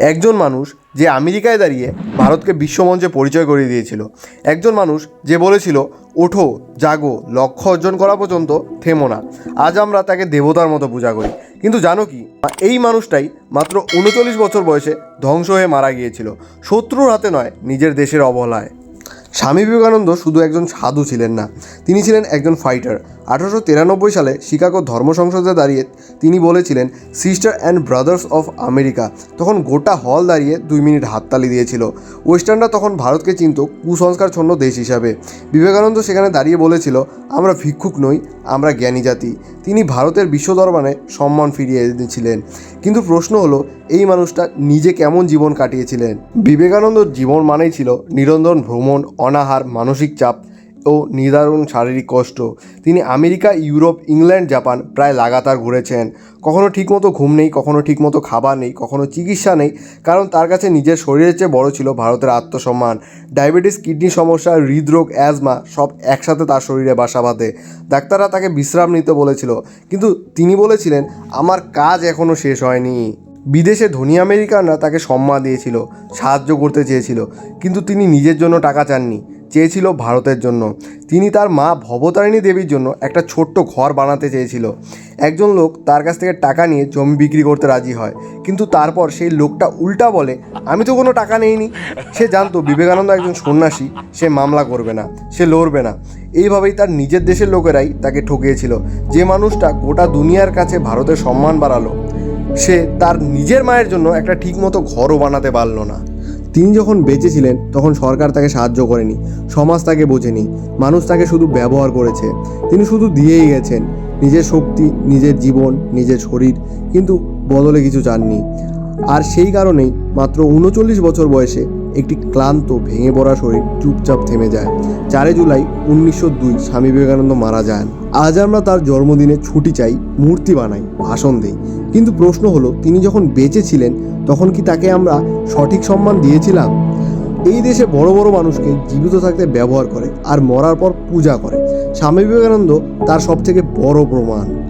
একজন মানুষ যে আমেরিকায় দাঁড়িয়ে ভারতকে বিশ্বমঞ্চে পরিচয় করিয়ে দিয়েছিল। একজন মানুষ যে বলেছিল, ওঠো, জাগো, লক্ষ্য অর্জন করা পর্যন্ত থেমো না। আজ আমরা তাকে দেবতার মতো পূজা করি। কিন্তু জানো কি? এই মানুষটাই মাত্র উনচল্লিশ বছর বয়সে ধ্বংস হয়ে মারা গিয়েছিল। শত্রুর হাতে নয়, নিজের দেশের অবহেলায়। স্বামী বিবেকানন্দ শুধু একজন সাধু ছিলেন না, তিনি ছিলেন একজন ফাইটার। আঠারোশো তিরানব্বই সালে শিকাগো ধর্ম সংসদে দাঁড়িয়ে তিনি বলেছিলেন sister and brothers of America তখন গোটা হল দাঁড়িয়ে দুই মিনিট হাততালি দিয়েছিল। ওয়েস্টার্নরা তখন ভারতকে চিনত কুসংস্কারচ্ছন্ন দেশ হিসাবে। বিবেকানন্দ সেখানে দাঁড়িয়ে বলেছিল, আমরা ভিক্ষুক নই, আমরা জ্ঞানী জাতি। তিনি ভারতের বিশ্ব দরবারে সম্মান ফিরিয়ে এনেছিলেন। কিন্তু প্রশ্ন হলো, এই মানুষটা নিজে কেমন জীবন কাটিয়েছিলেন? বিবেকানন্দর জীবন মানেই ছিল নিরন্তর ভ্রমণ, অনাহার, মানসিক চাপ ও নিদারুণ শারীরিক কষ্ট। তিনি আমেরিকা, ইউরোপ, ইংল্যান্ড, জাপান প্রায় লাগাতার ঘুরেছেন। কখনো ঠিকমতো ঘুম নেই, কখনো ঠিকমতো খাবার নেই, কখনো চিকিৎসা নেই, কারণ তার কাছে নিজের শরীরের চেয়ে বড় ছিল ভারতের আত্মসম্মান। ডায়াবেটিস, কিডনি সমস্যা, হৃদরোগ, অ্যাজমা সব একসাথে তার শরীরে বাসা বাঁধে। ডাক্তাররা তাকে বিশ্রাম নিতে বলেছিল, কিন্তু তিনি বলেছিলেন, আমার কাজ এখনও শেষ হয়নি। বিদেশে ধনী আমেরিকানরা তাকে সম্মান দিয়েছিল, সাহায্য করতে চেয়েছিল, কিন্তু তিনি নিজের জন্য টাকা চাননি। চেয়েছিল ভারতের জন্য। তিনি তার মা ভবতারিণী দেবীর জন্য একটা ছোট্ট ঘর বানাতে চেয়েছিল। একজন লোক তার কাছ থেকে টাকা নিয়ে জমি বিক্রি করতে রাজি হয়। কিন্তু তারপর সেই লোকটা উল্টা বলে, আমি তো কোনো টাকা নেইনি। সে জানতো বিবেকানন্দ একজন সন্ন্যাসী, সে মামলা করবে না, সে লড়বে না। এইভাবেই তার নিজের দেশের লোকেরাই তাকে ঠকিয়েছিল। যে মানুষটা গোটা দুনিয়ার কাছে ভারতের সম্মান বাড়ালো, সে তার নিজের মায়ের জন্য একটা ঠিকমতো ঘরও বানাতে পারল না। তিনি যখন বেঁচেছিলেন তখন সরকার তাকে সাহায্য করেনি, সমাজ তাকে বোঝেনি, মানুষ তাকে শুধু ব্যবহার করেছে। তিনি শুধু দিয়েই গেছেন, নিজের শক্তি, নিজের জীবন, নিজের শরীর, কিন্তু বদলে কিছু চাননি। আর সেই কারণেই মাত্র উনচল্লিশ বছর বয়সে একটি ক্লান্ত, ভেঙে পড়া শরীর চুপচাপ থেমে যায়। চারে জুলাই উনিশশো দুই স্বামী বিবেকানন্দ মারা যান। আজ আমরা তার জন্মদিনে ছুটি চাই, মূর্তি বানাই, ভাষণ দিই। কিন্তু প্রশ্ন হলো, তিনি যখন বেঁচে ছিলেন, তখন কি তাকে আমরা সঠিক সম্মান দিয়েছিলাম? এই দেশে বড় বড় মানুষকে জীবিত থাকতে ব্যবহার করে আর মরার পর পূজা করে। স্বামী বিবেকানন্দ তার সব থেকে বড় প্রমাণ।